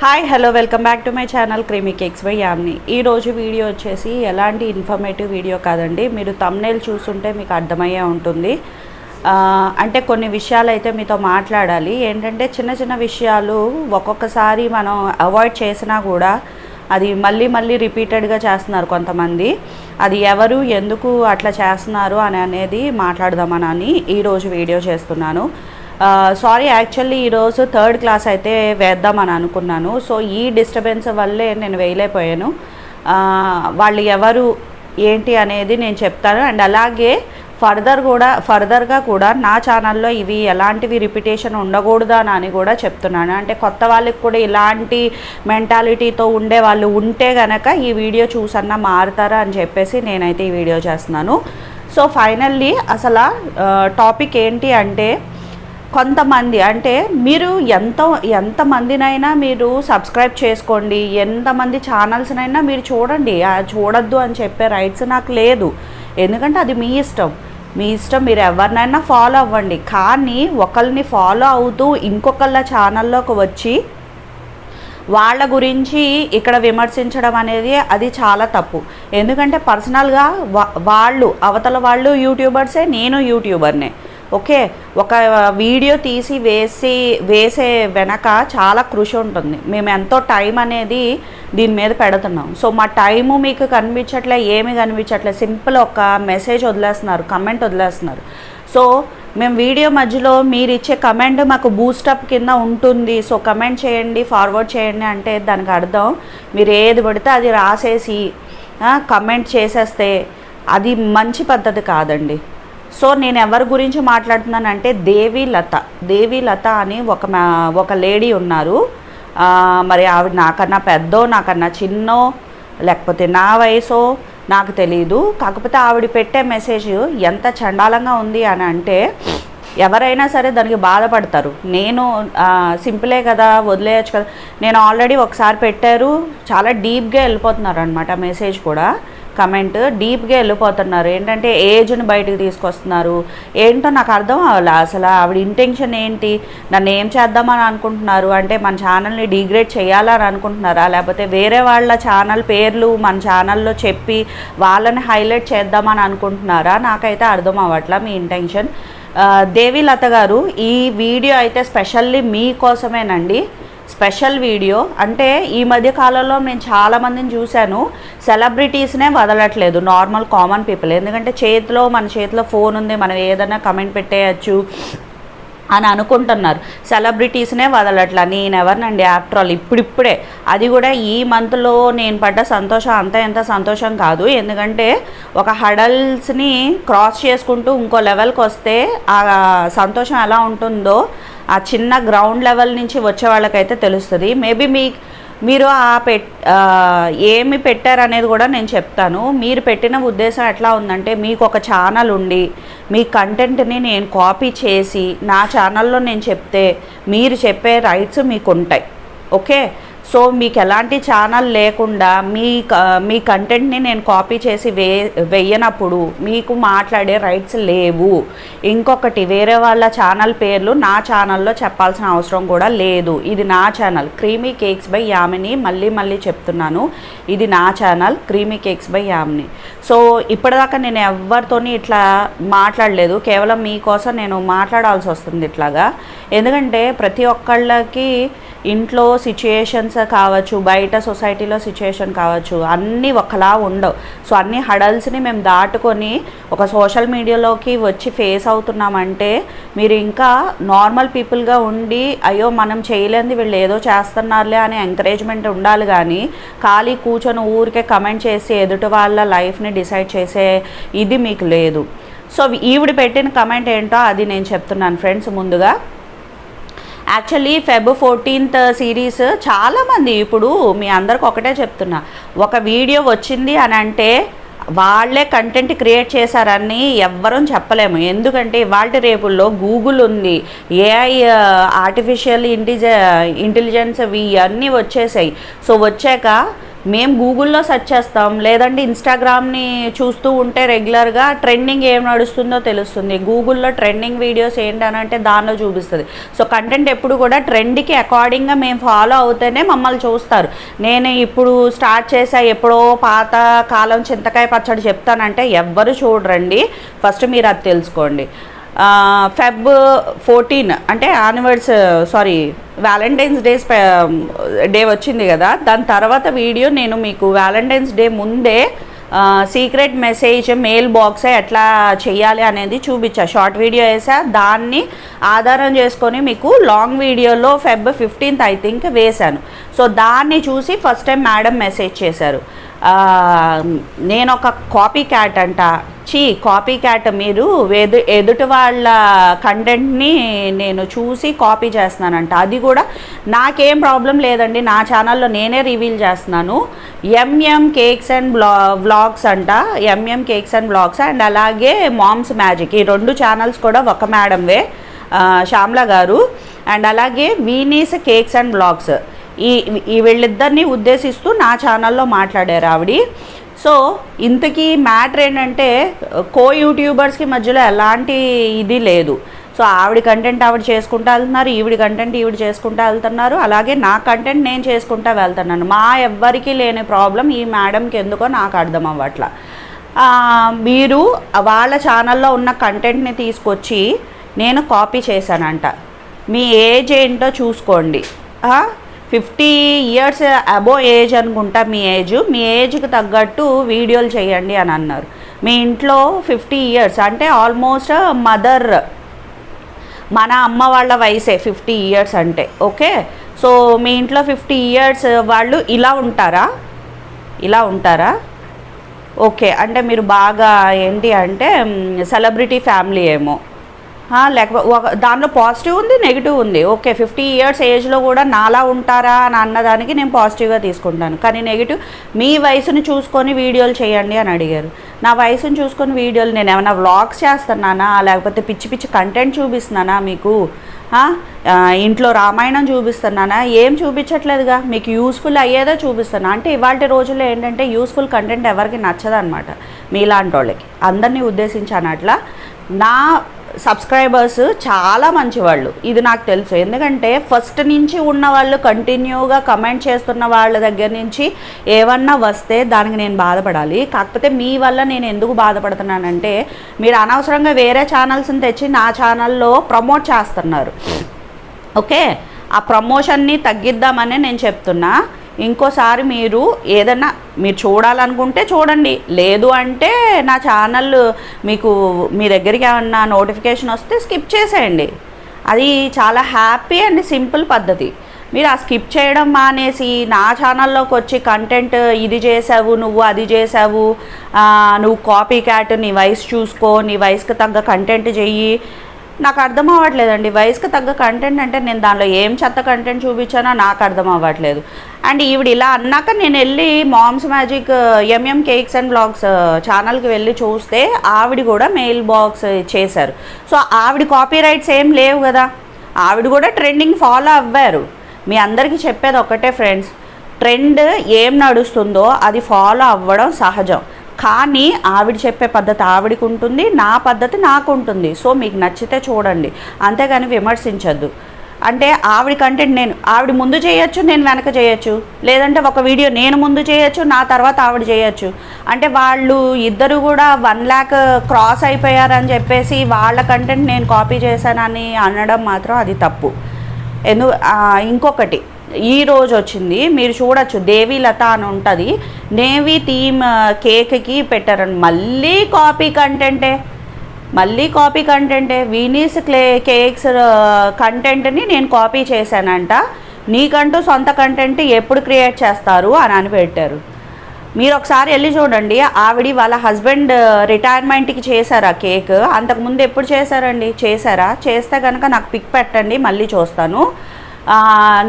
Hi hello welcome back to my channel creamy cakes by Yamini ఈరోజు video వచ్చేసి ఎలాంటి informative video కాదండి. మీరు తమ్నేల్ చూస్తుంటే మీకు అర్థమయ్యే ఉంటుంది. అంటే కొన్ని విషయాలు అయితే మీతో మాట్లాడాలి. ఏంటంటే చిన్న చిన్న విషయాలు ఒక్కొక్కసారి మనం అవాయిడ్ చేసినా కూడా అది మళ్ళీ మళ్ళీ రిపీటెడ్గా చేస్తున్నారు కొంతమంది. అది ఎవరు ఎందుకు అట్లా చేస్తున్నారు అని అనేది మాట్లాడదామనని ఈరోజు వీడియో చేస్తున్నాను. సారీ యాక్చువల్లీ ఈరోజు థర్డ్ క్లాస్ అయితే వేద్దామని అనుకున్నాను. సో ఈ డిస్టర్బెన్స్ వల్లే నేను వేయలేకపోయాను. వాళ్ళు ఎవరు ఏంటి అనేది నేను చెప్తాను. అండ్ అలాగే ఫర్దర్ కూడా ఫర్దర్గా కూడా నా ఛానల్లో ఇవి ఎలాంటివి రిపిటేషన్ ఉండకూడదా అని కూడా చెప్తున్నాను. అంటే కొత్త వాళ్ళకి కూడా ఇలాంటి మెంటాలిటీతో ఉండే వాళ్ళు ఉంటే గనక ఈ వీడియో చూసన్నా మారుతారా అని చెప్పేసి నేనైతే ఈ వీడియో చేస్తున్నాను. సో ఫైనల్లీ అసలు టాపిక్ ఏంటి అంటే కొంతమంది అంటే మీరు ఎంత ఎంతమందినైనా మీరు సబ్స్క్రైబ్ చేసుకోండి ఎంతమంది ఛానల్స్నైనా మీరు చూడండి చూడొద్దు అని చెప్పే రైట్స్ నాకు లేదు. ఎందుకంటే అది మీ ఇష్టం. మీ ఇష్టం మీరు ఎవరినైనా ఫాలో అవ్వండి. కానీ ఒకరిని ఫాలో అవుతూ ఇంకొకళ్ళ ఛానల్లోకి వచ్చి వాళ్ళ గురించి ఇక్కడ విమర్శించడం అనేది అది చాలా తప్పు. ఎందుకంటే పర్సనల్గా వాళ్ళు అవతల వాళ్ళు యూట్యూబర్సే నేను యూట్యూబర్నే. ఓకే ఒక వీడియో తీసి వేసి వేసే వెనక చాలా కృషి ఉంటుంది. మేము ఎంతో టైం అనేది దీని మీద పెడుతున్నాం. సో మా టైము మీకు కనిపించట్లే ఏమి కనిపించట్లే సింపుల్ ఒక మెసేజ్ వదిలేస్తున్నారు కమెంట్ వదిలేస్తున్నారు. సో మేము వీడియో మధ్యలో మీరు ఇచ్చే కమెంట్ మాకు బూస్టప్ కింద ఉంటుంది. సో కమెంట్ చేయండి ఫార్వర్డ్ చేయండి అంటే దానికి అర్థం మీరు ఏది పడితే అది రాసేసి కమెంట్ చేసేస్తే అది మంచి పద్ధతి కాదండి. సో నేను ఎవరి గురించి మాట్లాడుతున్నానంటే దేవి లత. దేవి లత అని ఒక ఒక లేడీ ఉన్నారు. మరి ఆవిడ నాకన్నా పెద్దో నాకన్నా చిన్నో లేకపోతే నా వయసో నాకు తెలియదు కాకపోతే ఆవిడ పెట్టే మెసేజ్ ఎంత చండాలంగా ఉంది అని అంటే ఎవరైనా సరే దానికి బాధపడతారు. నేను సింపులే కదా వదిలేయచ్చు కదా. నేను ఆల్రెడీ ఒకసారి పెట్టారు. చాలా డీప్గా వెళ్ళిపోతున్నారు అనమాట మెసేజ్ కూడా. కమెంట్ డీప్గా వెళ్ళిపోతున్నారు. ఏంటంటే ఏజ్ని బయటకు తీసుకొస్తున్నారు. ఏంటో నాకు అర్థం అవ్వాలి. అసలు ఆవిడ ఇంటెన్షన్ ఏంటి? నన్ను ఏం చేద్దామని అనుకుంటున్నారు? అంటే మన ఛానల్ని డిగ్రేడ్ చేయాలని అనుకుంటున్నారా? లేకపోతే వేరే వాళ్ళ ఛానల్ పేర్లు మన ఛానల్లో చెప్పి వాళ్ళని హైలైట్ చేద్దామని అనుకుంటున్నారా? నాకైతే అర్థం అవ్వట్లా మీ ఇంటెన్షన్ దేవిలత గారు ఈ వీడియో అయితే స్పెషల్లీ మీకోసమేనండి. Special video. అంటే ఈ మధ్య కాలంలో నేను చాలామందిని చూశాను. సెలబ్రిటీస్నే వదలట్లేదు. Normal common people. ఎందుకంటే చేతిలో మన చేతిలో ఫోన్ ఉంది. మనం ఏదైనా కమెంట్ పెట్టేయచ్చు అని అనుకుంటున్నారు. సెలబ్రిటీస్నే వదలట్లా. నేను ఎవరినండి ఆఫ్టర్ ఆల్ ఇప్పుడిప్పుడే. అది కూడా ఈ మంత్లో నేను పడ్డ సంతోషం. అంత ఎంత సంతోషం కాదు. ఎందుకంటే ఒక హడల్స్ని క్రాస్ చేసుకుంటూ ఇంకో లెవెల్కి వస్తే ఆ సంతోషం ఎలా ఉంటుందో ఆ చిన్న గ్రౌండ్ లెవెల్ నుంచి వచ్చే వాళ్ళకైతే తెలుస్తుంది. మేబీ మీ మీరు ఆ పెట్ ఏమి పెట్టారనేది కూడా నేను చెప్తాను. మీరు పెట్టిన ఉద్దేశం ఎట్లా ఉందంటే మీకు ఒక ఛానల్ ఉండి మీ కంటెంట్ని నేను కాపీ చేసి నా ఛానల్లో నేను చెప్తే మీరు చెప్పే రైట్స్ మీకు ఉంటాయి ఓకే సో మీకు ఎలాంటి ఛానల్ లేకుండా మీ క- మీ కంటెంట్ని నేను కాపీ చేసి వే వెయ్యనప్పుడు మీకు మాట్లాడే రైట్స్ లేవు. ఇంకొకటి వేరే వాళ్ళ ఛానల్ పేర్లు నా ఛానల్లో చెప్పాల్సిన అవసరం కూడా లేదు. ఇది నా channel creamy cakes by Yamini మళ్ళీ మళ్ళీ చెప్తున్నాను. ఇది నా channel creamy cakes by Yamini so ఇప్పటిదాకా నేను ఎవరితోని ఇట్లా మాట్లాడలేదు. కేవలం మీకోసం నేను మాట్లాడాల్సి వస్తుంది ఇట్లాగా. ఎందుకంటే ప్రతి ఒక్కళ్ళకి ఇంట్లో సిచ్యుయేషన్స్ కావచ్చు బయట సొసైటీలో సిచ్యుయేషన్ కావచ్చు అన్నీ ఒకలా ఉండవు. సో అన్ని హడల్స్ని మేము దాటుకొని ఒక సోషల్ మీడియాలోకి వచ్చి ఫేస్ అవుతున్నామంటే మీరు ఇంకా నార్మల్ పీపుల్గా ఉండి అయ్యో మనం చేయలేంది వీళ్ళు ఏదో చేస్తున్నారులే అనే ఎంకరేజ్మెంట్ ఉండాలి కానీ ఖాళీ కూర్చొని ఊరికే కమెంట్ చేసి ఎదుటి వాళ్ళ లైఫ్ని డిసైడ్ చేసే ఇది మీకు లేదు. సో ఈవిడ పెట్టిన కమెంట్ ఏంటో అది నేను చెప్తున్నాను ఫ్రెండ్స్ ముందుగా యాక్చువల్లీ ఫెబ్ ఫోర్టీన్త్ సిరీస్ చాలామంది ఇప్పుడు మీ అందరికి ఒకటే చెప్తున్నా. ఒక వీడియో వచ్చింది అని అంటే వాళ్ళే కంటెంట్ క్రియేట్ చేశారని ఎవ్వరూ చెప్పలేము. ఎందుకంటే ఇవాళ రేపుల్లో గూగుల్ ఉంది ఏఐ ఆర్టిఫిషియల్ ఇంటిజ ఇంటెలిజెన్స్ ఇవన్నీ వచ్చేసాయి. సో వచ్చాక మేము గూగుల్లో సెర్చ్ చేస్తాం. లేదంటే ఇన్స్టాగ్రామ్ని చూస్తూ ఉంటే రెగ్యులర్గా ట్రెండింగ్ ఏం నడుస్తుందో తెలుస్తుంది. గూగుల్లో ట్రెండింగ్ వీడియోస్ ఏంటనంటే దానిలో చూపిస్తుంది. సో కంటెంట్ ఎప్పుడు కూడా ట్రెండ్కి అకార్డింగ్గా మేము ఫాలో అవుతేనే మమ్మల్ని చూస్తారు. నేను ఇప్పుడు స్టార్ట్ చేసా ఎప్పుడో పాత కాలం చింతకాయ పచ్చడి చెప్తానంటే ఎవ్వరు చూడరండి. ఫస్ట్ మీరు అది తెలుసుకోండి. ఫెబ్ ఫోర్టీన్ అంటే యానివర్స్ సారీ వ్యాలంటైన్స్ డేస్ డే వచ్చింది కదా. దాని తర్వాత వీడియో నేను మీకు వ్యాలంటైన్స్ డే ముందే సీక్రెట్ మెసేజ్ మెయిల్ బాక్స్ ఎట్లా చేయాలి అనేది చూపించా. షార్ట్ వీడియో వేసా. దాన్ని ఆధారం చేసుకొని మీకు లాంగ్ వీడియోలో ఫెబ్ ఫిఫ్టీన్త్ ఐ థింక్ వేశాను. సో దాన్ని చూసి ఫస్ట్ టైం మేడం మెసేజ్ చేశారు. నేను ఒక కాపీ క్యాట్ అంట. చీ కాపీ క్యాట్ మీరు ఎదు ఎదుటి వాళ్ళ కంటెంట్ని నేను చూసి కాపీ చేస్తున్నానంట. అది కూడా నాకేం ప్రాబ్లం లేదండి. నా ఛానల్లో నేనే రివీల్ చేస్తున్నాను. MM cakes and blah vlogs అంట. MM cakes and blogs and అలాగే మామ్స్ మ్యాజిక్. ఈ రెండు ఛానల్స్ కూడా ఒక మేడంవే శ్యామ్ల గారు. అండ్ అలాగే వీనీస్ కేక్స్ అండ్ బ్లాగ్స్ ఈ ఈ వీళ్ళిద్దరిని ఉద్దేశిస్తూ నా ఛానల్లో మాట్లాడారు ఆవిడ. సో ఇంతకీ మ్యాటర్ ఏంటంటే కో యూట్యూబర్స్కి మధ్యలో ఎలాంటి ఇది లేదు. సో ఆవిడ కంటెంట్ ఆవిడ చేసుకుంటూ వెళ్తున్నారు ఈవిడ కంటెంట్ ఈవిడ చేసుకుంటూ వెళ్తున్నారు అలాగే నా కంటెంట్ నేను చేసుకుంటూ వెళ్తున్నాను. మా ఎవ్వరికీ లేని ప్రాబ్లం ఈ మేడంకి ఎందుకో నాకు అర్థం అవ్వట్లా. మీరు వాళ్ళ ఛానల్లో ఉన్న కంటెంట్ని తీసుకొచ్చి నేను కాపీ చేశానంట. మీ ఏజ్ ఏంటో చూసుకోండి. ఫిఫ్టీ ఇయర్స్ అబో ఏజ్ అనుకుంటా మీ ఏజ్. మీ ఏజ్కి తగ్గట్టు వీడియోలు చేయండి అని అన్నారు. మీ ఇంట్లో ఫిఫ్టీ ఇయర్స్ అంటే ఆల్మోస్ట్ మదర్ మన అమ్మ వాళ్ళ వయసే ఫిఫ్టీ ఇయర్స్ అంటే ఓకే? సో మీ ఇంట్లో ఫిఫ్టీ ఇయర్స్ వాళ్ళు ఇలా ఉంటారా? ఇలా ఉంటారా? ఓకే. అంటే మీరు బాగా ఏంటి అంటే సెలబ్రిటీ ఫ్యామిలీ ఏమో. లేకపోతే ఒక దానిలో పాజిటివ్ ఉంది నెగిటివ్ ఉంది. ఓకే ఫిఫ్టీ ఇయర్స్ ఏజ్లో కూడా నాలా ఉంటారా అని అన్నదానికి నేను పాజిటివ్గా తీసుకుంటాను. కానీ నెగిటివ్ మీ వయసును చూసుకొని వీడియోలు చేయండి అని అడిగారు. నా వయసును చూసుకొని వీడియోలు నేను ఏమైనా వ్లాగ్స్ చేస్తున్నానా? లేకపోతే పిచ్చి పిచ్చి కంటెంట్ చూపిస్తున్నానా మీకు? ఇంట్లో రామాయణం చూపిస్తున్నానా? ఏం చూపించట్లేదుగా? మీకు యూస్ఫుల్ అయ్యేదో చూపిస్తున్నా అంటే ఇవాళ రోజుల్లో ఏంటంటే యూస్ఫుల్ కంటెంట్ ఎవరికి నచ్చదనమాట. మీలాంటి వాళ్ళకి అందరినీ ఉద్దేశించాను అట్లా నా సబ్స్క్రైబర్స్ చాలా మంచివాళ్ళు. ఇది నాకు తెలుసు. ఎందుకంటే ఫస్ట్ నుంచి ఉన్న వాళ్ళు కంటిన్యూగా కమెంట్ చేస్తున్న వాళ్ళ దగ్గర నుంచి ఏమన్నా వస్తే దానికి నేను బాధపడాలి. కాకపోతే మీ వల్ల నేను ఎందుకు బాధపడుతున్నానంటే మీరు అనవసరంగా వేరే ఛానల్స్ని తెచ్చి నా ఛానల్లో ప్రమోట్ చేస్తున్నారు. ఓకే? ఆ ప్రమోషన్ని తగ్గిద్దామని నేను చెప్తున్నా. ఇంకోసారి మీరు ఏదన్నా మీరు చూడాలనుకుంటే చూడండి. లేదు అంటే నా ఛానల్ మీకు మీ దగ్గరికి ఏమన్నా నోటిఫికేషన్ వస్తే స్కిప్ చేసేయండి. అది చాలా హ్యాపీ అండ్ సింపుల్ పద్ధతి. మీరు ఆ స్కిప్ చేయడం మానేసి నా ఛానల్లోకి వచ్చి కంటెంట్ ఇది చేసావు నువ్వు అది చేసావు నువ్వు కాపీ క్యాట్ నీ వయసు చూసుకో నీ వయసుకి తగ్గ కంటెంట్ చెయ్యి నాకు అర్థం అవ్వట్లేదండి. వయసుకు తగ్గ కంటెంట్ అంటే నేను దానిలో ఏం చెత్త కంటెంట్ చూపించానో నాకు అర్థం అవ్వట్లేదు. అండ్ ఈవిడ ఇలా అన్నాక నేను వెళ్ళి moms magic MM cakes and blogs ఛానల్కి వెళ్ళి చూస్తే ఆవిడ కూడా మెయిల్ బాక్స్ చేశారు. సో ఆవిడ కాపీ రైట్స్ ఏం లేవు కదా. ఆవిడ కూడా ట్రెండింగ్ ఫాలో అవ్వారు. మీ అందరికీ చెప్పేది ఒకటే ఫ్రెండ్స్ ట్రెండ్ ఏం నడుస్తుందో అది ఫాలో అవ్వడం సహజం. కానీ ఆవిడ చెప్పే పద్ధతి ఆవిడకి ఉంటుంది నా పద్ధతి నాకు ఉంటుంది. సో మీకు నచ్చితే చూడండి. అంతేగాని విమర్శించద్దు. అంటే ఆవిడ కంటెంట్ నేను ఆవిడ ముందు చేయొచ్చు నేను వెనక చేయొచ్చు. లేదంటే ఒక వీడియో నేను ముందు చేయొచ్చు నా తర్వాత ఆవిడ చేయొచ్చు. అంటే వాళ్ళు ఇద్దరు కూడా వన్ ల్యాక్ క్రాస్ అయిపోయారని చెప్పేసి వాళ్ళ కంటెంట్ నేను కాపీ చేశానని అనడం మాత్రం అది తప్పు. ఎందు ఇంకొకటి. ఈ రోజు వచ్చింది మీరు చూడొచ్చు దేవి లత అని ఉంటుంది. నేవీ థీమ్ కేక్కి పెట్టారని మళ్ళీ కాపీ కంటెంటే మళ్ళీ కాపీ కంటెంటే వీనీస్ క్లే కేక్స్ కంటెంట్ని నేను కాపీ చేశానంట. నీకంటూ సొంత కంటెంట్ ఎప్పుడు క్రియేట్ చేస్తారు అని అని పెట్టారు. మీరు ఒకసారి వెళ్ళి చూడండి ఆవిడ వాళ్ళ హస్బెండ్ రిటైర్మెంట్కి చేశారా కేక్? అంతకుముందు ఎప్పుడు చేశారండి? చేశారా? చేస్తే కనుక నాకు పిక్ పెట్టండి మళ్ళీ చూస్తాను.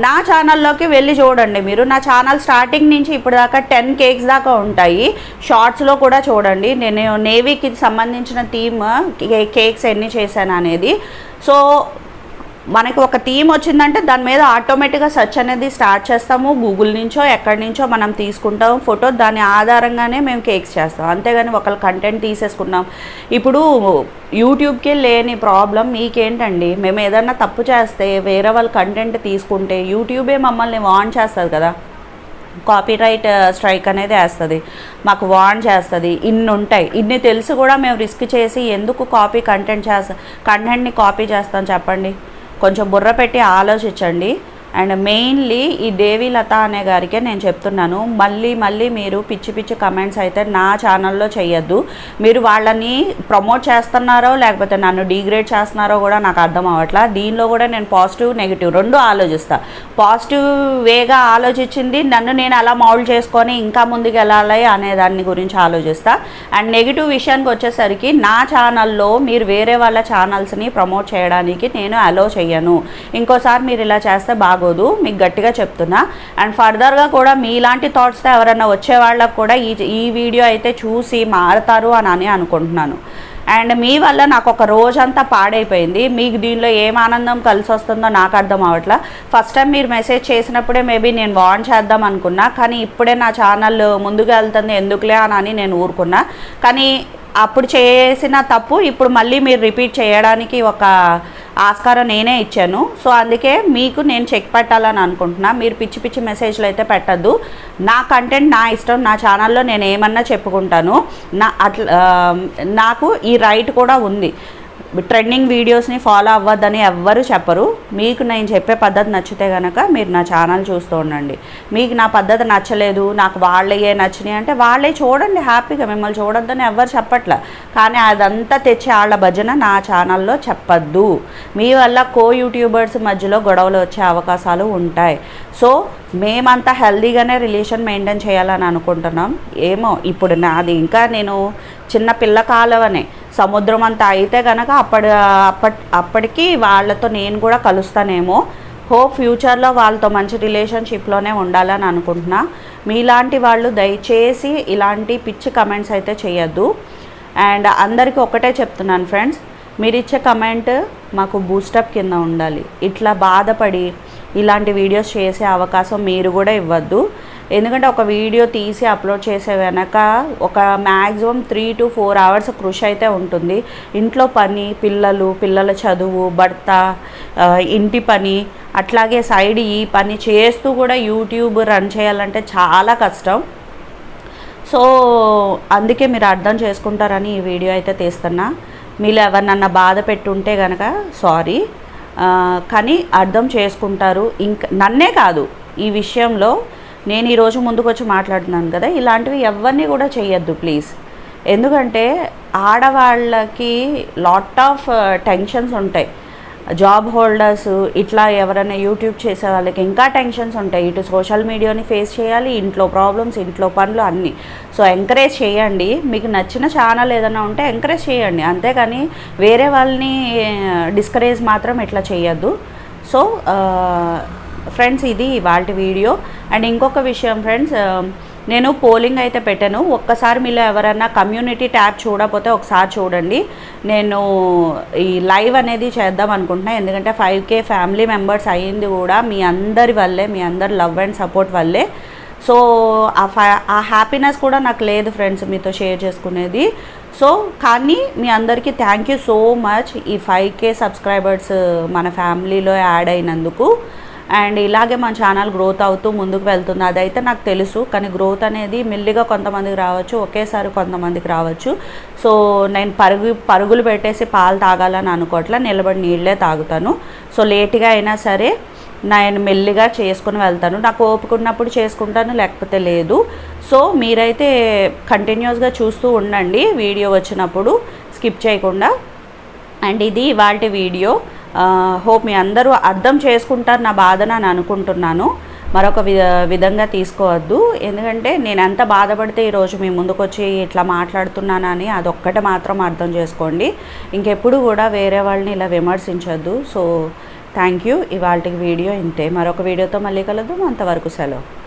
నా ఛానల్లోకి వెళ్ళి చూడండి మీరు. నా ఛానల్ స్టార్టింగ్ నుంచి ఇప్పుడు దాకా టెన్ కేక్స్ దాకా ఉంటాయి. షార్ట్స్లో కూడా చూడండి. నేను నేవీకి సంబంధించిన థీమ్ కేక్స్ ఎన్ని చేశాను అనేది. సో మనకి ఒక థీమ్ వచ్చిందంటే దాని మీద ఆటోమేటిక్గా సెర్చ్ అనేది స్టార్ట్ చేస్తాము. గూగుల్ నుంచో ఎక్కడి నుంచో మనం తీసుకుంటాం ఫోటో. దాని ఆధారంగానే మేము కేక్స్ చేస్తాం. అంతేగాని ఒకళ్ళు కంటెంట్ తీసేసుకున్నాం. ఇప్పుడు యూట్యూబ్కి లేని ప్రాబ్లం మీకేంటండి? మేము ఏదన్నా తప్పు చేస్తే వేరే వాళ్ళ కంటెంట్ తీసుకుంటే యూట్యూబే మమ్మల్ని వాన్ చేస్తుంది కదా. కాపీరైట్ స్ట్రైక్ uh, అనేది వేస్తుంది. మాకు వార్న్ చేస్తుంది. ఇన్ని ఉంటాయి ఇన్ని తెలిసి కూడా మేము రిస్క్ చేసి ఎందుకు కాపీ కంటెంట్ చేస్తాం కంటెంట్ని కాపీ చేస్తాం చెప్పండి? కొంచెం బుర్ర పెట్టి ఆలోచించండి. అండ్ మెయిన్లీ ఈ దేవి లత అనే గారికే నేను చెప్తున్నాను మళ్ళీ మళ్ళీ మీరు పిచ్చి పిచ్చి కమెంట్స్ అయితే నా ఛానల్లో చేయొద్దు మీరు వాళ్ళని ప్రమోట్ చేస్తున్నారో లేకపోతే నన్ను డిగ్రేడ్ చేస్తున్నారో కూడా నాకు అర్థం అవ్వట్లా. దీనిలో కూడా నేను పాజిటివ్ నెగిటివ్ రెండు ఆలోచిస్తా. పాజిటివ్ వేగా ఆలోచించింది నన్ను నేను అలా మౌల్డ్ చేసుకొని ఇంకా ముందుకు వెళ్ళాలి అనే దాని గురించి ఆలోచిస్తా. అండ్ నెగిటివ్ విషయానికి వచ్చేసరికి నా ఛానల్లో మీరు వేరే వాళ్ళ ఛానల్స్ని ప్రమోట్ చేయడానికి నేను అలో చేయను ఇంకోసారి మీరు ఇలా చేస్తే బాగా బాగోదు మీకు గట్టిగా చెప్తున్నా. అండ్ ఫర్దర్గా కూడా మీలాంటి థాట్స్తో ఎవరైనా వచ్చే వాళ్ళకు కూడా ఈ ఈ వీడియో అయితే చూసి మారతారు అని అని అనుకుంటున్నాను. అండ్ మీ వల్ల నాకు ఒక రోజంతా పాడైపోయింది. మీకు దీనిలో ఏం ఆనందం కలిసి వస్తుందో నాకు అర్థం అవట్లా ఫస్ట్ టైం మీరు మెసేజ్ చేసినప్పుడే మేబీ నేను వాన్ చేద్దాం అనుకున్నా. కానీ ఇప్పుడే నా ఛానల్ ముందుకు వెళ్తుంది ఎందుకులే అని అని నేను ఊరుకున్నా. కానీ అప్పుడు చేసిన తప్పు ఇప్పుడు మళ్ళీ మీరు రిపీట్ చేయడానికి ఒక ఆస్కారం నేనే ఇచ్చాను. సో అందుకే మీకు నేను చెక్ పెట్టాలని అనుకుంటున్నా. మీరు పిచ్చి పిచ్చి మెసేజ్లు అయితే పెట్టద్దు. నా కంటెంట్ నా ఇష్టం. నా ఛానల్లో నేను ఏమన్నా చెప్పుకుంటాను. నా అట్లా నాకు ఈ రైట్ కూడా ఉంది. ట్రెండింగ్ వీడియోస్ని ఫాలో అవ్వద్దని ఎవ్వరు చెప్పరు. మీకు నేను చెప్పే పద్ధతి నచ్చితే కనుక మీరు నా ఛానల్ చూస్తూ ఉండండి. మీకు నా పద్ధతి నచ్చలేదు నాకు వాళ్ళే నచ్చినాయి అంటే వాళ్ళే చూడండి హ్యాపీగా మిమ్మల్ని చూడొద్దని ఎవ్వరు చెప్పట్లే. కానీ అదంతా తెచ్చి వాళ్ళ భజన నా ఛానల్లో చెప్పద్దు. మీ వల్ల కో యూట్యూబర్స్ మధ్యలో గొడవలు వచ్చే అవకాశాలు ఉంటాయి. సో మేమంతా హెల్దీగానే రిలేషన్ మెయింటైన్ చేయాలని అనుకుంటున్నాం. ఏమో ఇప్పుడు నాది ఇంకా నేను చిన్న పిల్ల కాలవనే. సముద్రం అంతా అయితే కనుక అప్పటి అప్పటి అప్పటికి వాళ్ళతో నేను కూడా కలుస్తానేమో. హోప్ ఫ్యూచర్లో వాళ్ళతో మంచి రిలేషన్షిప్లోనే ఉండాలని అనుకుంటున్నా. మీలాంటి వాళ్ళు దయచేసి ఇలాంటి పిచ్చి కమెంట్స్ అయితే చేయొద్దు. అండ్ అందరికీ ఒకటే చెప్తున్నాను ఫ్రెండ్స్ మీరు ఇచ్చే కమెంట్ మాకు బూస్టప్ కింద ఉండాలి. ఇట్లా బాధపడి ఇలాంటి వీడియోస్ చేసే అవకాశం మీరు కూడా ఇవ్వద్దు. ఎందుకంటే ఒక వీడియో తీసి అప్లోడ్ చేసే వెనక ఒక maximum three to four hours కృషి అయితే ఉంటుంది. ఇంట్లో పని పిల్లలు పిల్లల చదువు భర్త ఇంటి పని అట్లాగే సైడ్ ఈ పని చేస్తూ కూడా యూట్యూబ్ రన్ చేయాలంటే చాలా కష్టం. సో అందుకే మీరు అర్థం చేసుకుంటారని ఈ వీడియో అయితే తీస్తున్నా. మీరు ఎవరినన్నా బాధ పెట్టుంటే కనుక సారీ. కానీ అర్థం చేసుకుంటారు. ఇంకా నన్నే కాదు ఈ విషయంలో నేను ఈరోజు ముందుకు వచ్చి మాట్లాడుతున్నాను కదా ఇలాంటివి ఎవరిని కూడా చేయొద్దు ప్లీజ్ ఎందుకంటే ఆడవాళ్ళకి లాట్ ఆఫ్ టెన్షన్స్ ఉంటాయి. జాబ్ హోల్డర్స్ ఇట్లా ఎవరైనా యూట్యూబ్ చేసే వాళ్ళకి ఇంకా టెన్షన్స్ ఉంటాయి. ఇటు సోషల్ మీడియాని ఫేస్ చేయాలి ఇంట్లో ప్రాబ్లమ్స్ ఇంట్లో పనులు అన్నీ. సో ఎంకరేజ్ చేయండి. మీకు నచ్చిన ఛానల్ ఏదైనా ఉంటే ఎంకరేజ్ చేయండి. అంతేగాని వేరే వాళ్ళని uh, డిస్కరేజ్ మాత్రం ఇట్లా చేయొద్దు సో uh, ఫ్రెండ్స్ ఇది వాళ్ళ వీడియో. అండ్ ఇంకొక విషయం ఫ్రెండ్స్ నేను పోలింగ్ అయితే పెట్టాను. ఒక్కసారి మీలో ఎవరైనా కమ్యూనిటీ ట్యాబ్ చూడకపోతే ఒకసారి చూడండి. నేను ఈ లైవ్ అనేది చేద్దాం అనుకుంటున్నా. ఎందుకంటే ఫైవ్ కే ఫ్యామిలీ మెంబర్స్ అయ్యింది కూడా మీ అందరి వల్లే మీ అందరి లవ్ అండ్ సపోర్ట్ వల్లే. సో ఆ ఫ- ఆ హ్యాపీనెస్ కూడా నాకు లేదు ఫ్రెండ్స్ మీతో షేర్ చేసుకునేది. సో కానీ మీ అందరికీ థ్యాంక్ యూ సో మచ్ ఈ ఫైవ్ కే సబ్స్క్రైబర్స్ మన ఫ్యామిలీలో యాడ్ అయినందుకు. అండ్ ఇలాగే మన ఛానల్ గ్రోత్ అవుతూ ముందుకు వెళ్తుంది. అదైతే నాకు తెలుసు కానీ గ్రోత్ అనేది మెల్లిగా కొంతమందికి రావచ్చు ఒకేసారి కొంతమందికి రావచ్చు. సో నేను పరుగు పరుగులు పెట్టేసి పాలు తాగాలని అనుకోవట్లే నిలబడి నీళ్ళే తాగుతాను. సో లేట్గా అయినా సరే నేను మెల్లిగా చేసుకుని వెళ్తాను. నాకు ఓపిక ఉన్నప్పుడు చేసుకుంటాను లేకపోతే లేదు. సో మీరైతే కంటిన్యూస్గా చూస్తూ ఉండండి వీడియో వచ్చినప్పుడు స్కిప్ చేయకుండా. అండ్ ఇది ఇవాళ వీడియో. హోప్ మీ అందరూ అర్థం చేసుకుంటారు నా బాధను అని అనుకుంటున్నాను. మరొక విధ విధంగా తీసుకోవద్దు. ఎందుకంటే నేను ఎంత బాధపడితే ఈరోజు మీ ముందుకు వచ్చి ఇట్లా మాట్లాడుతున్నానని అదొక్కటి మాత్రం అర్థం చేసుకోండి. ఇంకెప్పుడు కూడా వేరే వాళ్ళని ఇలా విమర్శించొద్దు. So thank you. ఇవాళకి వీడియో ఇంతే. మరొక వీడియోతో మళ్ళీ కలుద్దాం. అంతవరకు సెలవు.